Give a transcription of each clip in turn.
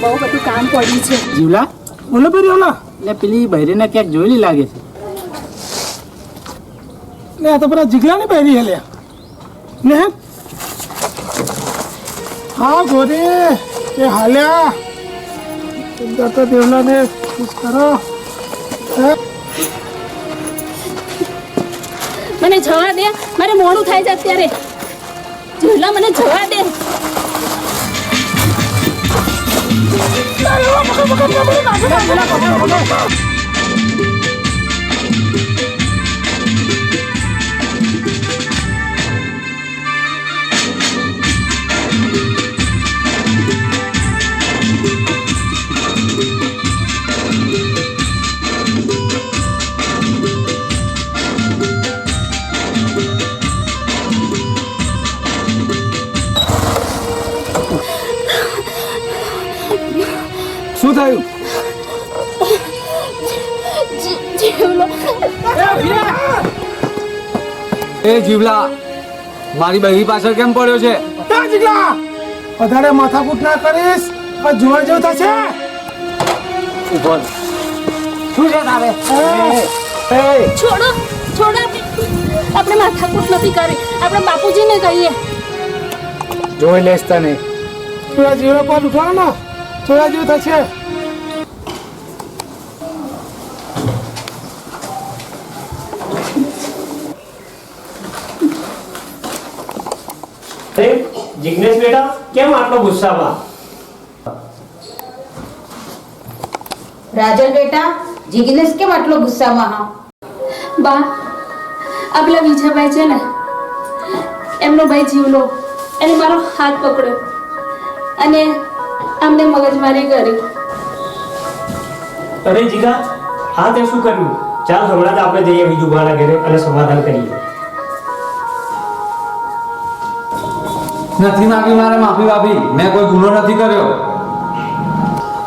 બહુ બધું કામ પડ્યું છે જીવલા? બોલો ભાઈ ઓલા? એટલે પેલી બૈરીને ક્યાંક જોયેલી લાગે છે. ને આ તો પેલા પહેરી હેલ્યા ને હા ગોરે એ હાલ્યા દત્ત દેવલાને ખુશ કરો હે? મને જવા દે મારે મોડું થાય છે અત્યારે ઝૂલા મને જવા દે શું થયું એ જીવલા! મારી બહેરી પાછળ કેમ પડ્યો છે? જીગલા! વધારે માથાકૂટ ના કરીશ પણ જોવા જેવું થશે. ઊભો શું છે તારે? હે? છોડો છોડો આપણે. માથાકૂટ નથી કરી. આપણે બાપુજીને કહીએ. જોઈ લેશ તને. થોડા જીવડા પર ઉઠાવો ને જોવા જેવું થશે અરે જિગ્નેશ બેટા કેમ આટલો ગુસ્સામાં? રાજન બેટા જિગ્નેશ કેમ આટલો ગુસ્સામાં હા? બા આ પેલા વિજયભાઈ છે ને એમનો ભાઈ જીવલો એને મારો હાથ પકડ્યો અને અમને મગજમારી કરી. અરે જીગા હા તે શું કર્યું? ચાલ હમણાં જ આપણે જઈએ બીજું ઘરે અને સમાધાન કરીએ. નથી માગી મારે માફી બાપી. મેં કોઈ ગુનો નથી કર્યો.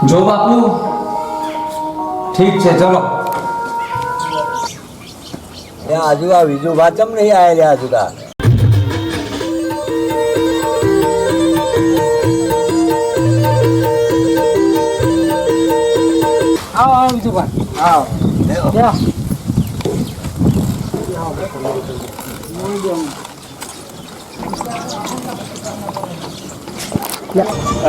જો બાપુ ઠીક છે ચલો. આજુ આ બીજું વાત ચમ નહીં આવેલા આજુ તા આવો આવો બીજું ભાઈ આવો.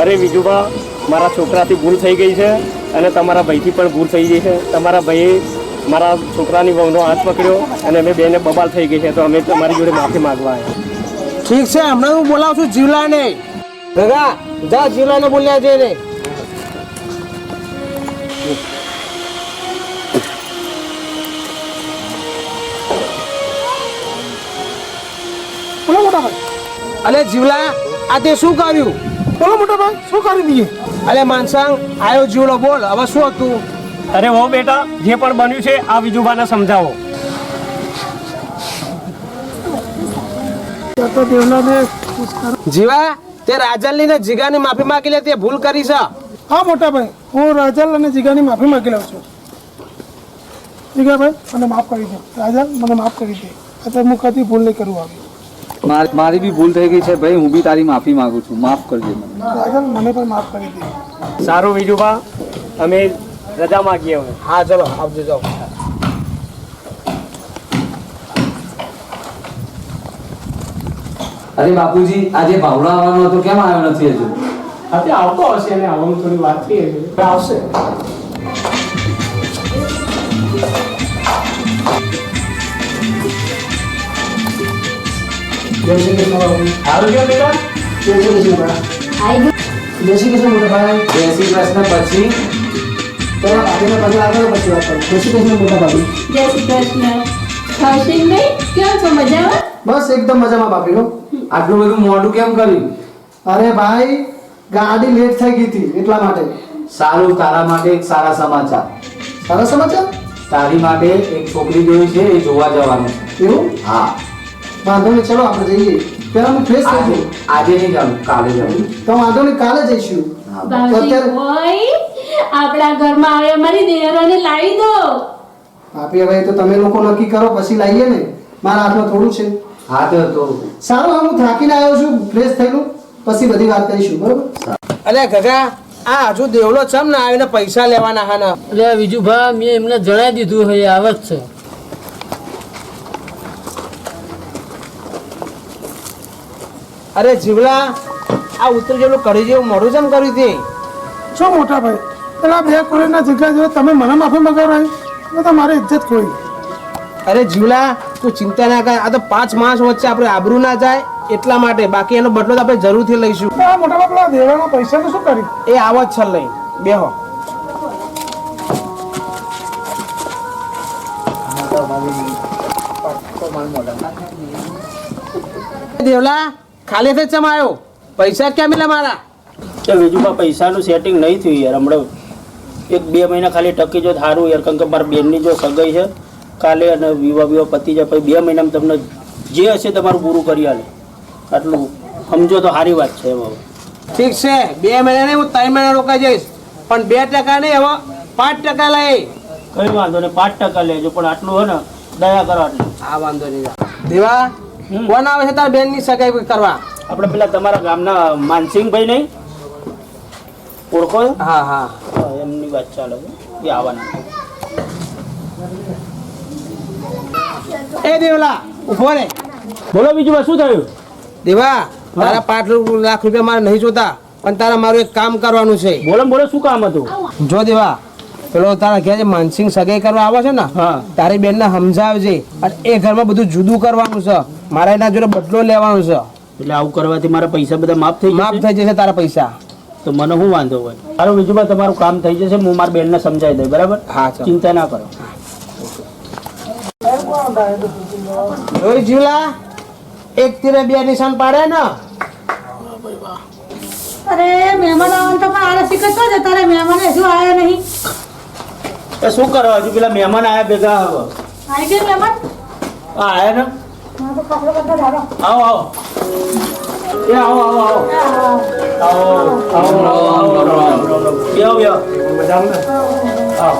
અરે વિજુભા મારા છોકરાથી ભૂલ થઈ ગઈ છે અને તમારા ભાઈથી પણ ભૂલ થઈ ગઈ છે. તમારા ભાઈએ મારા છોકરાની વહુનો હાથ પકડ્યો અને અમે બેને બબાલ થઈ ગઈ છે તો અમે તમારી જોડે માફી માગવા આવ્યા. ઠીક છે હમણાં હું બોલાવું છું જીવલાને. દાદા જા જીવલાને બોલ્યા છે અલે જીવલા આ તે શું કર્યું? બોલો મોટા ભાઈ શું કરી દઈએ અલે માનસાંગ આયો જીવલો બોલ હવે શું હતું? અરે હો બેટા જે પણ બન્યું છે આ વિજુભાને સમજાવો. જીવા તે રાજલની ને જીગાની માફી માંગી લે તે ભૂલ કરી છે. હા મોટા ભાઈ હું રાજલ અને જીગાની માફી માંગી લઉં છું. જીગાભાઈ મને માફ કરી દે. રાજલ મને માફ કરી દે. અત્યારે હું કદી ભૂલ નહીં કરું આવી. મારી મારી બી ભૂલ થઈ ગઈ છે. ભાઈ હું બી તારી માફી માંગુ છું. માફ કરજે મને. મને પણ માફ કરી દે. સારું વિજુભા અમે રજા માગીએ હવે. હા ચલો આવજો જાઓ. અરે બાપુજી આજે ભાવડા આવવાનો હતો. કેમ આવ્યો નથી હજુ? અત્યારે આવતો હશે અને આવવાનું થોડી વાત થઈ આવશે. સારું કેમ બેટા જય શ્રી કૃષ્ણ પછી જય શ્રી કૃષ્ણ કૌશિક ભાઈ કેમ છો મજામાં બસ એકદમ મજામાં બાપીનો આટલું બધું મોડું કેમ કર્યું? અરે ભાઈ ગાડી લેટ થઈ ગઈ હતી એટલા માટે. સારું તારા માટે એક સારા સમાચાર. સારા સમાચાર? તારી માટે એક છોકરી જોઈ છે એ જોવા જવાનું એવું? હા. વાંધો નહીં ચલો આપણે જઈએ. પેલા હું ફ્રેશ થઈ જઉં આજે નહીં જાઉં કાલે જાઉં તો વાંધો નહીં કાલે જઈશું. આપણા ઘરમાં આવે અમારી દેવરાને લાવી દો. આપી હવે તો તમે લોકો નક્કી કરો પછી લાવીએ ને. મારા હાથમાં થોડું છે. હા તો તો સારું હા થાકીને આવ્યો છું ફ્રેશ થયેલું. પછી બધી વાત કરીશું બરોબર? અરે ગગા આ હજુ દેવલો ચમ ને આવીને પૈસા લેવાના હા ના એટલે બીજું ભા મેં એમને જણાવી દીધું હવે આવે છે. અરે જીવલા આ ઉતર જેવું કરી જેવું મોઢું જેમ કર્યું તે? શું મોટા ભાઈ પેલા બે કોલેજના જગ્યા જોડે તમે મને માફી મગાવરાય તો તમારી ઇજ્જત ખોઈ અરે જીવલા તું ચિંતા ના કર આ તો પાંચ માસ વચ્ચે આપણે આબરૂ ના જાય એટલા માટે. બાકી એનો બદલો તો આપણે જરૂરથી લઈશું. આ મોટા બાપલા દેવાના પૈસા શું કરી એ આવો જ છલ લઈ. બેહો. દેવલા ખાલી થઈ ચમ આવ્યો પૈસા ક્યાં મિલા મારા? કે બીજું પૈસાનું સેટિંગ નહીં થયું યાર હમણાં એક બે મહિના ખાલી ટકી જો સારું યાર કારણ કે મારા બેનની જો સગાઈ છે કાલે અને વિવાહ વિવાહ પતી જાય પછી બે મહિનામાં તમને જે હશે તમારું પૂરું કરી આલે. આટલું સમજો તો સારી વાત છે એમાં ઠીક છે બે મહિના નહીં હું ત્રણ મહિના રોકાઈ જઈશ. પણ બે ટકા નહીં હવે પાંચ ટકા લઈ. કઈ વાંધો નહીં પાંચ ટકા લેજો પણ આટલું હોય ને દયા કરો આટલું. આ વાંધો નહીં. દેવા કોણ આવે છે તારા બેનની સગાઈ કરવા? આપણે પેલા તમારા ગામના માનસિંહભાઈ નહીં? ઓળખો હા હા. એમની વાત ચાલે એ આવવાના. એ દેવલા ઊભો રે. બોલો બીજું શું થયું? દેવા તારા પાંચ લાખ રૂપિયા મારે નહીં જોતા પણ તારા મારું એક કામ કરવાનું છે. બોલો બોલો શું કામ હતું? જો દેવા પેલો તારા ઘેર માનસિંહ સગાઈ કરવા આવે છે ને તારી બેન ને સમજાવજે અને એ ઘરમાં બધું જુદું કરવાનું છે. મારે એના જોડે બદલો લેવાનો છે. એટલે આવું કરવાથી મારા પૈસા બધા માફ થઈ માફ થઈ જશે તારા પૈસા. તો મને શું વાંધો હોય? સારું બીજું તમારું કામ થઈ જશે હું મારા બેનને સમજાવી દઉં બરાબર? હા ચિંતા ના કરો. જોઈ જીવલા? એક તીરે બે નિશાન પાડે ને? અરે મહેમાન આવવાનું તો આળસી કરતો જ તારે મહેમાન હજુ આવ્યા નહીં. એ શું કરો? હજુ પેલા મહેમાન આયા ભેગા આવો. આવી ગયા મહેમાન? આ આયા ને? હા તો કપડો બધો ધારો. આવો આવો. એ આવો આવો આવો. આવો આવો આવો આવો આવો આવો બેહો બેહો. આવો.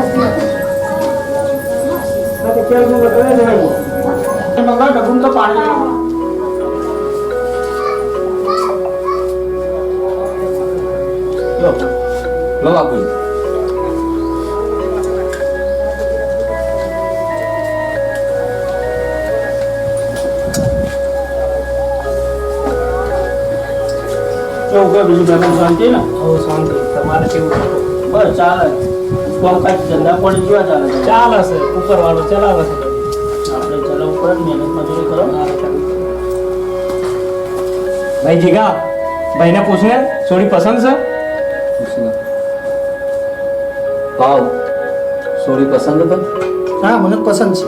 આ મંગળ ડબું તો પાણી લો લો બાપુ કેવું કે બીજું બેન શાંતિ ને શાંતિ તમારે કેવું બસ ચાલે કોમ કાંઈ ધંધા પણ જોવા ચાલે ચાલે છે ઉપર વાળો ચલાવે છે આપણે પડે ને મહેનત મજૂરી કરો. ભાઈ જીગા ભાઈને પૂછને સોરી પસંદ છે? ભાવ સોરી પસંદ તો હા મને પસંદ છે.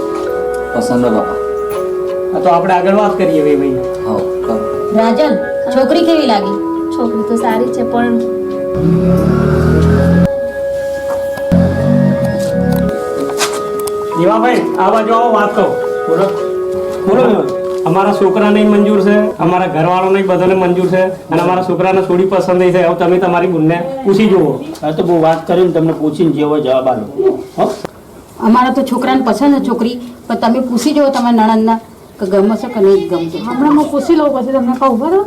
પસંદ બાપા. આ તો આપણે આગળ વાત કરીએ ભાઈ ભાઈ. હા કરો રાજન છોકરી કેવી લાગી? છોકરી તો સારી છે પણ બાજુ આવો વાત કહો બોલો. બોલો અમારા છોકરાને મંજૂર છે અમારા ઘરવાળાને બધાને મંજૂર છે અને અમારા છોકરાને થોડી પસંદ છે હવે તમે તમારી ગુણને પૂછી જુઓ. હા તો બહુ વાત કરીને તમને પૂછીને જેવો જવાબ આલો અમારા તો છોકરાને પસંદ છે છોકરી પણ તમે પૂછી જુઓ તમારા નણંદના કે ગમે છે કે નહીં ગમતું. હમણાં હું પૂછી લઉં પછી તમને કહું બરાબર?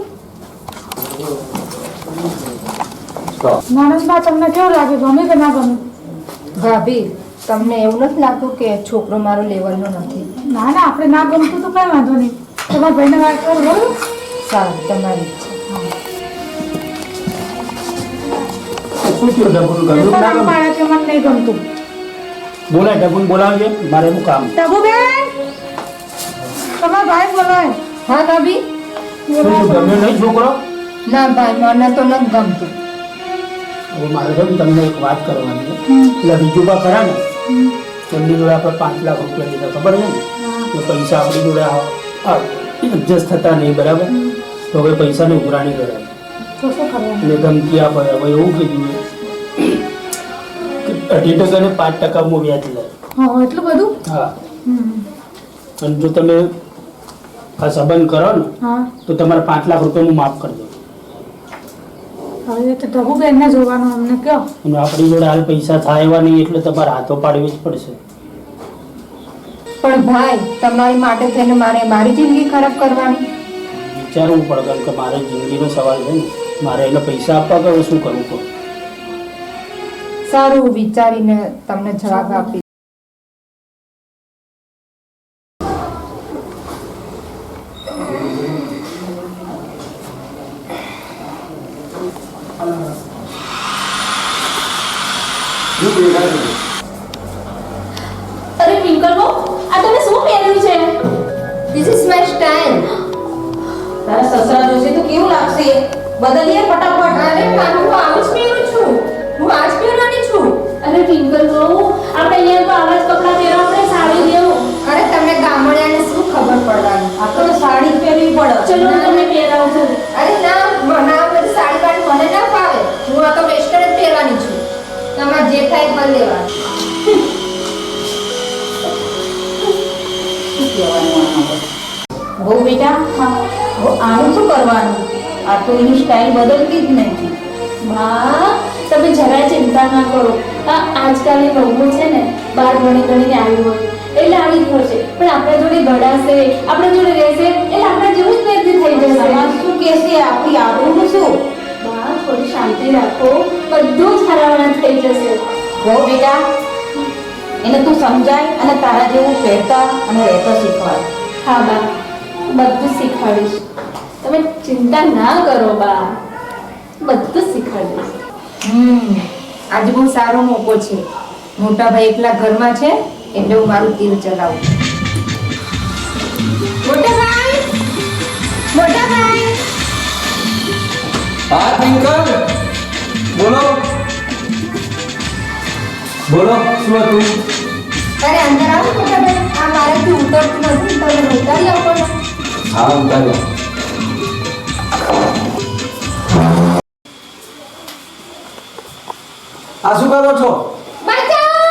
નણંદબા તમને કેવું લાગે ગમે કે ના ગમે? ભાભી તમને એવું નથી લાગતું કે છોકરો મારો લેવલનો નથી? ના ના આપણે ના ગમતું તો કઈ વાંધો નહીં. તમારા ભાઈને વાત કરો બરાબર? સારું તમારી તમને એક વાત કરવાની એટલે બીજું બા ખરા ને? તેમની જોડે આપણે પાંચ લાખ રૂપિયા લીધા ખબર છે ને? પૈસા આપણી જોડે એડજસ્ટ થતા નહીં બરાબર? તો હવે પૈસાની ઉઘરાણી કરાય એટલે ધમકી આપે હવે એવું કીધું કે અઢી ટકા ને પાંચ હું વ્યાજ લે. હા એટલું બધું? હા. અને જો તમે આ સંબંધ કરો ને તો તમારે પાંચ લાખ રૂપિયાનું માફ કરી દો. હવે એ તો ધબુબેનને જોવાનું અમને કહો. અને આપણી જોડે હાલ પૈસા થાય એવા નહીં એટલે તમારે હાથો પાડવી જ પડશે. પણ ભાઈ તમારી માટે થઈને મારે મારી જિંદગી ખરાબ કરવાની? વિચારવું પડે કારણ કે મારે જિંદગીનો સવાલ છે ને. મારે એને પૈસા આપવા કે શું કરવું પડે? સારું વિચારીને તમને જવાબ આપી બદલીએ ફટાફટ. અરે મારું હું આવું જ પહેરું છું. હું આજ પહેરવાની છું. અરે પિંકલ બહુ. આપણે અહીંયા તો આવા જ કપડાં પહેરવા આપણે સાડી લેવું અરે તમને ગામડિયાને શું ખબર પડવાની? આપણે તો સાડી જ પહેરવી પડે. ચલો હું તમને પહેરાવું છું અરે ના મને આ બધી સાડી વાળી મને ના ફાવે. હું આ તો વેસ્ટર્ન જ પહેરવાની છું. તમારે જે થાય એ લેવા? બહુ બેટા આનું શું કરવાનું? આ તો એની સ્ટાઇલ બદલતી જ નથી. બા તમે જરાય ચિંતા ના કરો. આ આજકાલની બહુ છે ને બાર ભણી ગણીને આવી હોય. એટલે આવી જ હોય પણ આપણા જોડે ઘડાશે આપણા જોડે રહેશે એટલે આપણા જેવું જ પહેરતી થઈ જશે. સમાજ શું કહેશે? આપણી આબરૂનું શું? બા થોડી શાંતિ રાખો. બધું જ હરાવણા થઈ જશે. બહુ બેટા એને તું સમજાય અને તારા જેવું પહેરતા અને રહેતા શીખવાડ. હા બા બધું જ શીખવાડીશ. તમે ચિંતા ના કરો બા. બધું શીખવાડીશ હમ આજે બહુ સારો મોકો છે. મોટા ભાઈ એકલા ઘરમાં છે એટલે હું મારું તીર ચલાવું મોટા ભાઈ મોટા ભાઈ. હા ટિંકલ બોલો. બોલો શું હતું? અરે અંદર આવો મોટા ભાઈ. આ મારાથી ઉતરતું નથી તમે ઉતારી આપો હા ઉતાર્યો આ શું કરો છો બચાવો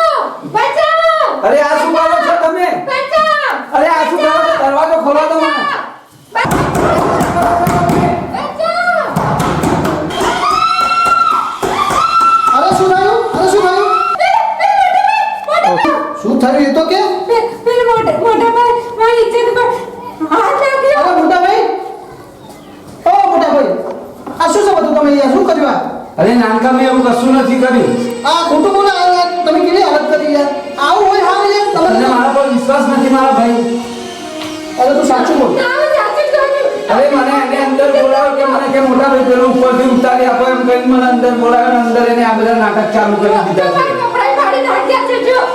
બચાવો અરે આ શું કરો છો તમે બચાવો અરે આ શું કરો છો દરવાજો ખોલો તો મને અરે શું થયું અરે શું થયું શું થયું એ તો કે પેલું મોટા મોટા ભાઈ મારી ઇજ્જત પર હાથ નાખ્યો અરે મોટા ભાઈ ઓ મોટા ભાઈ આ શું છે બધું તમે અહીંયા શું કર્યું આ અરે નાનકા મેં એવું કશું નથી કર્યું. આ ખોટું બોલે આ તમે કેવી હાલત કરી યાર? આવું હોય હા યાર તમને તમે મારા પર વિશ્વાસ નથી મારા ભાઈ. અરે તું સાચું બોલ. ના હું સાચું જ કહું છું. અરે મને એને અંદર બોલાવો કે મને કે મોટા ભાઈ પેલો ઉપરથી ઉતારી આપો એમ કરીને મને અંદર બોલાવ્યો અંદર એને આ બધા નાટક ચાલુ કરી દીધા છે.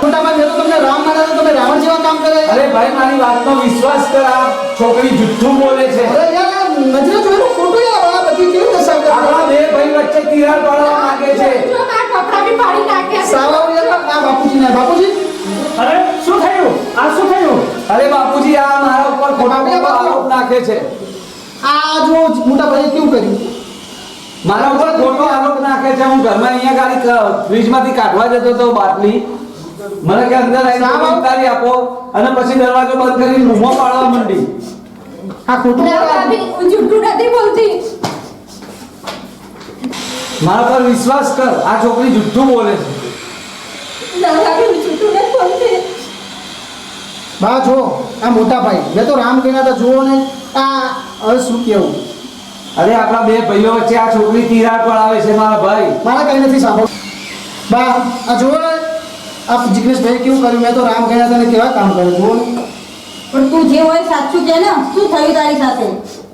મોટા ભાઈ મેં તમને રામ માન્યા તો તમે રાવણ જેવા કામ કરે. અરે ભાઈ મારી વાતનો વિશ્વાસ કર આ છોકરી જુઠ્ઠું બોલે છે. અરે યાર નજરે જોયેલું ખોટું યાર. આ કેવી દશા કરે આપણા બે ભાઈ વચ્ચે તિરાડ પાડવા માંગે છે. જો મારા કપડાં બી નાખ્યા છે. સાવા બાપુજી ને બાપુજી? અરે શું થયું? આ શું થયું? અરે બાપુજી આ મારા ઉપર ખોટો બાપુજી, આરોપ નાખે છે. આ જો મોટા ભાઈએ કેવું કર્યું? મારા ઉપર ખોટો આરોપ નાખે છે. હું ઘરમાં અહીંયા ગાડી ફ્રીજમાંથી કાઢવા જતો હતો બાટલી. મને કે અંદર આવીને. ઉતારી આપો અને પછી દરવાજો બંધ કરીને બૂમો પાડવા માંડી. આ ખોટું ના નથી બોલતી. મારા પર વિશ્વાસ કર આ છોકરી જુઠ્ઠું બોલે છે. બા જો આ મોટા ભાઈ. મેં તો રામ કહેના હતા જુઓ ને આ હવે શું કેવું અરે આપણા બે ભાઈઓ વચ્ચે આ છોકરી તિરાડ આવે છે મારા ભાઈ. મારા કઈ નથી સાંભળ બા આ જુઓ ને આ જિગ્નેશભાઈ કેવું કર્યું? મેં તો રામ કહેના હતા ને કેવા કામ કર્યું જુઓ ને. પણ તું જે હોય સાચું કે ને? શું થયું તારી સાથે?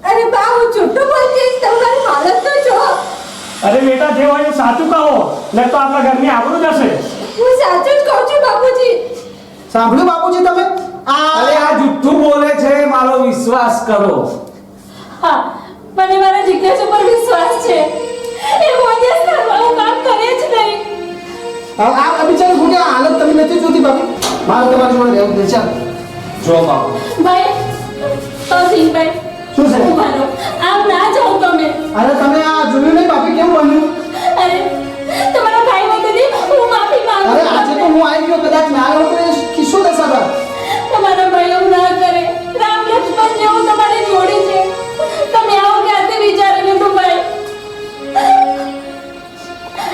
અરે બા હું જુઠ્ઠું બોલતી હતી તમારી હાલત તો જો અરે બેટા જે હોય એ સાચું કહો. ને તો આપણા ઘરની આબરૂ જશે હું સાચું જ કહું છું બાપુજી. સાંભળ્યું બાપુજી તમે? આ અરે આ જુઠ્ઠું બોલે છે મારો વિશ્વાસ કરો. હા મને મારા જીજ્ઞાસ ઉપર વિશ્વાસ છે. એ મોજેસ આવું કામ કરે જ નહીં. આ આ બિચારી ખોટી હાલત તમે નથી જોતી બાપુ? મારે તમારી જોડે રહેવું છે ચાલ. જો બાપુ. ભાઈ તો સિંહભાઈ શું છે ઊભા આમ ના જાઓ તમે. અરે તમે આ જોયું નહીં બાપી કેવું બન્યું? અરે તમારા ભાઈ ને કદી હું માફી માંગુ અરે આજે તો હું આવી ગયો કદાચ ના આવ્યો તો કિસ્સો દશા કર તમારા ભાઈ એવું ના કરે. રામ લક્ષ્મણ જેવું તમારી જોડી છે. તમે આવો ક્યાંથી વિચારીને ડૂબાય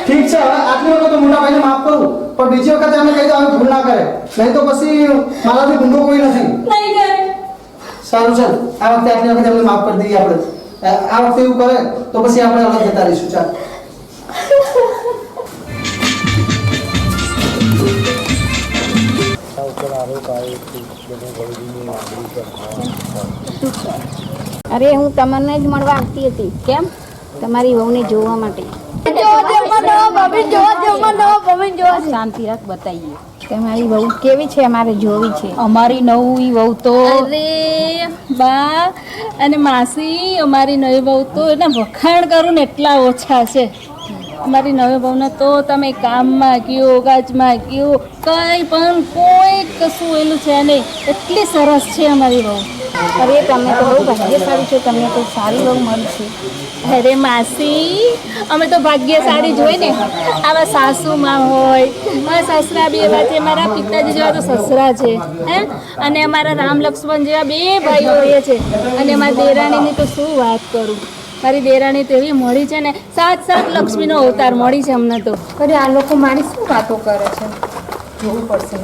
ઠીક છે હવે આટલી વખત મોટા ભાઈને માફ કરું પણ બીજી વખત એમને કહી દઉં હવે ભૂલ ના કરે. નહીં તો પછી મારાથી ગુંડો કોઈ નથી. નહીં કરે. સારું ચાલ. આ વખતે આટલી વખતે એમને માફ કરી દઈએ આપણે. આ- આ વખતે એવું કરે તો પછી આપણે અલગ જતા રહીશું. ચાલ. અરે હું તમને જ મળવા આવતી હતી. કેમ? તમારી વહુને જોવા માટે. શાંતિ રાખ બતાવીએ. તમારી વહુ કેવી છે? અમારે જોવી છે. અમારી નવી વહુ તો અરે બા અને માસી અમારી નવી વહુ તો એના વખાણ કરું ને એટલા ઓછા છે. અમારી નવી વહુને તો તમે કામમાં ગયો ગાજમાં ગયો કંઈ પણ કોઈ કશું એનું છે નહીં. એટલી સરસ છે અમારી વહુ. અરે તમે તો બહુ ભાગ્યશાળી છો. તમને તો સારી વહુ મળશે અરે માસી. અમે તો ભાગ્યશાળી જોઈ ને. આવા સાસુમાં હોય મારા સસરા બી એવા છે મારા પિતાજી જેવા તો સસરા છે હે? અને અમારા રામ લક્ષ્મણ જેવા બે ભાઈઓ રહે છે. અને મારા દેરાણીની તો શું વાત કરું? મારી દેરાણી તો એવી મળી છે ને સાત સાત લક્ષ્મીનો અવતાર મળી છે અમને તો. અરે આ લોકો મારી શું વાતો કરે છે? જોવું પડશે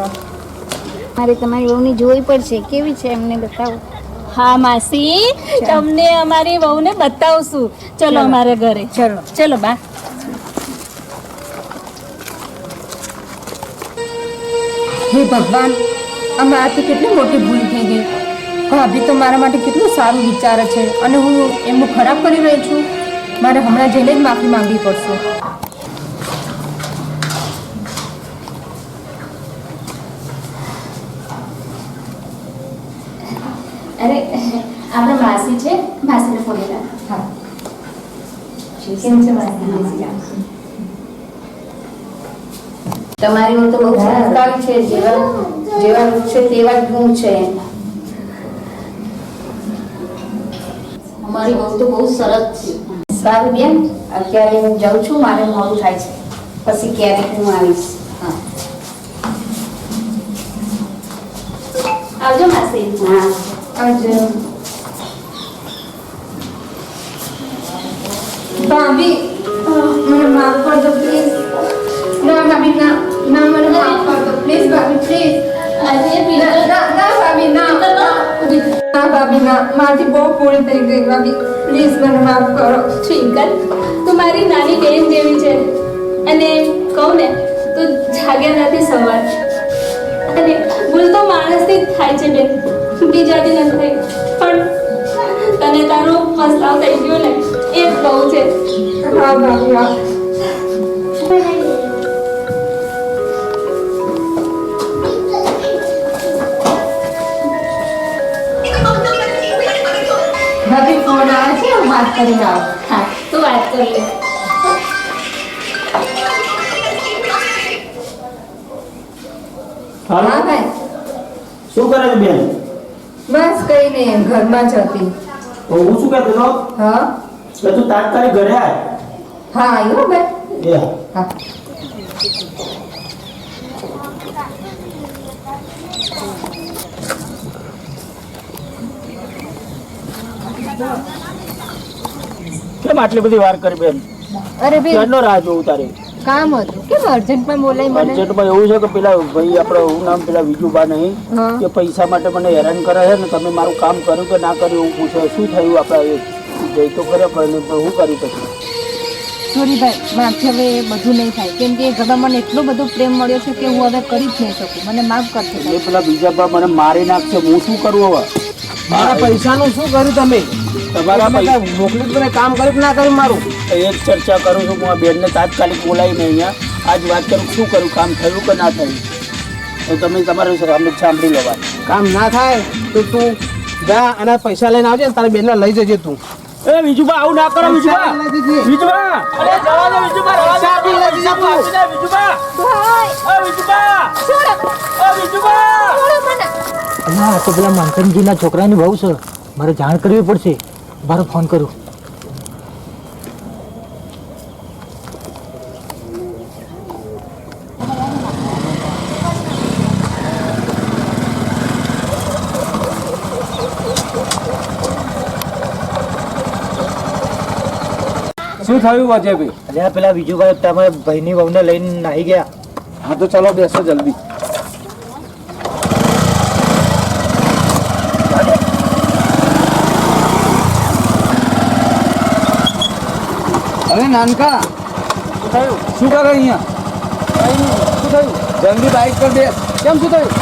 મારે તમારી બહુની જોવી પડશે. કેવી છે એમને બતાવો. હા માસી. તમને અમારી વહુને બતાવશું. ચલો અમારે ઘરે. ચલો. ચલો બા. હે ભગવાન અમે આથી કેટલી મોટી ભૂલ થઈ ગઈ. ભાભી તો મારા માટે કેટલું સારું વિચારે છે અને હું એમનું ખરાબ કરી રહી છું. મારે હમણાં જઈને જ માફી માંગવી પડશે અરે આપણે માસી છે માસીને ફોન હા છે તમારી હું તો બહુ સંસ્કારી છે જેવા જેવા વૃક્ષ છે તેવા જ ગુણ છે. અમારી તો બહુ સરસ છે. સારું બેન અત્યારે હું જાઉં છું મારે મોડું થાય છે. પછી ક્યારેક હું આવીશ. હા. આવજો માસી. હા આજે ભાભી મને માફ કરજો પ્લીઝ ના ભાભી ના ના મને માફ કર દો પ્લીઝ ભાભી પ્લીઝ ના ના ભાભી ના ના ભાભી ના મારાથી બહુ પૂરી થઈ ગઈ ભાભી પ્લીઝ મને માફ કરો ટ્વિંકલ તું મારી નાની બેન જેવી છે. અને કહું ને, તું જાગ્યા નથી સવાર. અને ભૂલ તો માણસથી થાય છે, બેન. બીજાથી નથી થઈ પણ તને તારો પસ્તાવ થઈ ગયો ને, એ ભાભી ફોન આવે છે હું વાત કરીને આવું હા તું વાત કરી લે હા ભાઈ. શું કરે છે બેન? બસ કઈ નહીં ઘરમાં જ હતી. હું શું કહેતો હતો? હા? કે તું તાત્કાલિક ઘરે આય. હા આવ્યો એ હા કેમ આટલી બધી વાર કરી બેન? અરે બે ક્યારનો રાહ જોઉં તારે? કામ હતું. કેમ અર્જન્ટમાં બોલાય મને? બજેટમાં એવું છે કે પેલા ભાઈ આપણે હું નામ પેલા વિજુબા નહીં. કે પૈસા માટે મને હેરાન કરે છે ને તમે મારું કામ કર્યું કે ના કર્યું હું પૂછે. શું થયું આપણે જઈ તો કર્યા પણ હું કર્યું પછી સોરી ભાઈ મારથી હવે બધું નહીં થાય. કેમ કે ઘરમાં મને એટલો બધો પ્રેમ મળ્યો છે કે હું હવે કરી જ નહીં શકું. મને માફ કરશે એ પેલા બીજા બા મને મારી નાખશે. હું શું કરું હવે? મારા પૈસાનું શું કર્યું તમે? તમારા તમે કાંઈ તો મને કામ કર્યું ના કર્યું મારું? એ જ ચર્ચા કરું છું. હું આ બેનને તાત્કાલિક બોલાવીને અહીંયા આજ વાત કરું શું કરું? કામ થયું કે ના થયું? તો તમે તમારું સામે સાંભળી લેવા કામ ના થાય તો તું જા અને પૈસા લઈને આવજે તારે તારી બેનને લઈ જજે તું. એ વિજુબા આવું ના કરો વિજુબા વિજુબા અરે જવા દે વિજુબા રવા દે. પૈસા બી લઈ જજે તું. આપી વિજુબા એ વિજુબા એ વિજુબા ના તો પેલા મંથનજીના છોકરાની બહુ છે. મારે જાણ કરવી પડશે. મારો ફોન કરું. શું થયું વચ્ચે ભાઈ? અરે પેલા બીજુભાઈ તમારા ભાઈની વહુને લઈને નાહી ગયા. હા તો ચલો બેસો જલ્દી. અરે નાનકા શું કરે અહીંયા? શું થયું? જલ્દી બાઇક પર બેસ. કેમ શું થયું?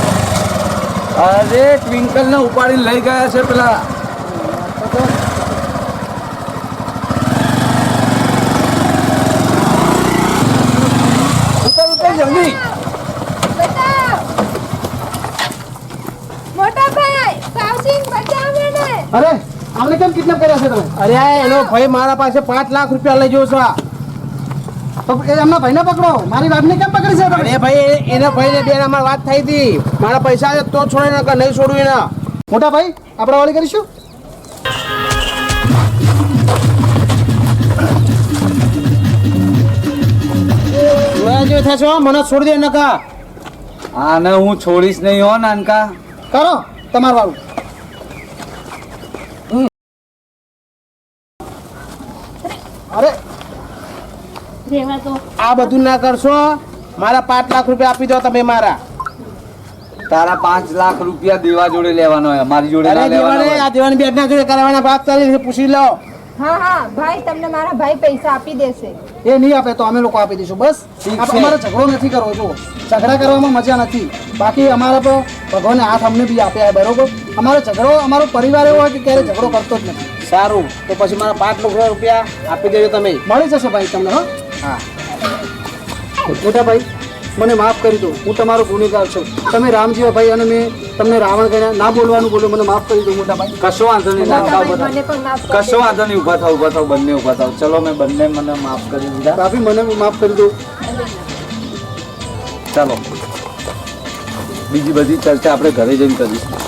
અરે ટ્વિંકલ ને ઉપાડીને લઈ ગયા છે પેલા ઉતર ઉતર જલ્દી મોટા ભાઈ સાવસિંગ બચાવ મને અરે આમને કેમ કિડનેપ કર્યા છે તમે? અરે એનો ભાઈ મારા પાસે પાંચ લાખ રૂપિયા લઈ જયો છે. એમના ભાઈને પકડો. મારી વાતને કેમ પકડી છે અરે ભાઈ એના ભાઈને બેન અમારી વાત થઈ હતી. મારા પૈસા છે તો છોડે ને નહીં છોડું એના. મોટા ભાઈ આપણે વાળી કરીશું? જો થશો મને છોડી દે નકા. આને હું છોડીશ નહીં હો નાનકા. કરો તમારું વાળું અરે તો આ બધું ના કરશો મારા પાંચ લાખ રૂપિયા આપી દો તમે મારા. તારા પાંચ લાખ રૂપિયા દેવા જોડે લેવાનો હોય મારી જોડે ના લેવાનો આ દેવાની બેટ ના જોડે કરવાના વાત ચાલી છે પૂછી લો. હા હા ભાઈ તમને મારા ભાઈ પૈસા આપી દેશે. એ નહીં આપે તો અમે લોકો આપી દઈશું બસ. આપણે. અમારે ઝઘડો નથી કરવો જો ઝઘડા કરવામાં મજા નથી. બાકી અમારા તો ભગવાને હાથ અમને બી આપ્યા બરોબર? અમારો ઝઘડો અમારો પરિવાર એવો હોય કે ક્યારે ઝઘડો કરતો જ નથી. સારું તો પછી મારા પાંચ લાખ રૂપિયા આપી દેજો તમે. મળી જશે ભાઈ તમને હો. હા. મોટા ભાઈ મને માફ કરી દો હું તમારો ગુનેગાર છું. તમે રામજીવા ભાઈ અને મેં તમને રાવણ ગણ્યા. ના બોલવાનું બોલો મને માફ કરી દો મોટા ભાઈ કશો વાંધો નહીં. કશો વાંધો નહીં ઊભા થાવ ઊભા થાવ બંને ઊભા થાવ ચલો મેં બંને મને માફ કરી દીધા. ભાભી મને માફ કરી દો. ચાલો. બીજી બધી ચર્ચા આપણે ઘરે જઈને કરીશું.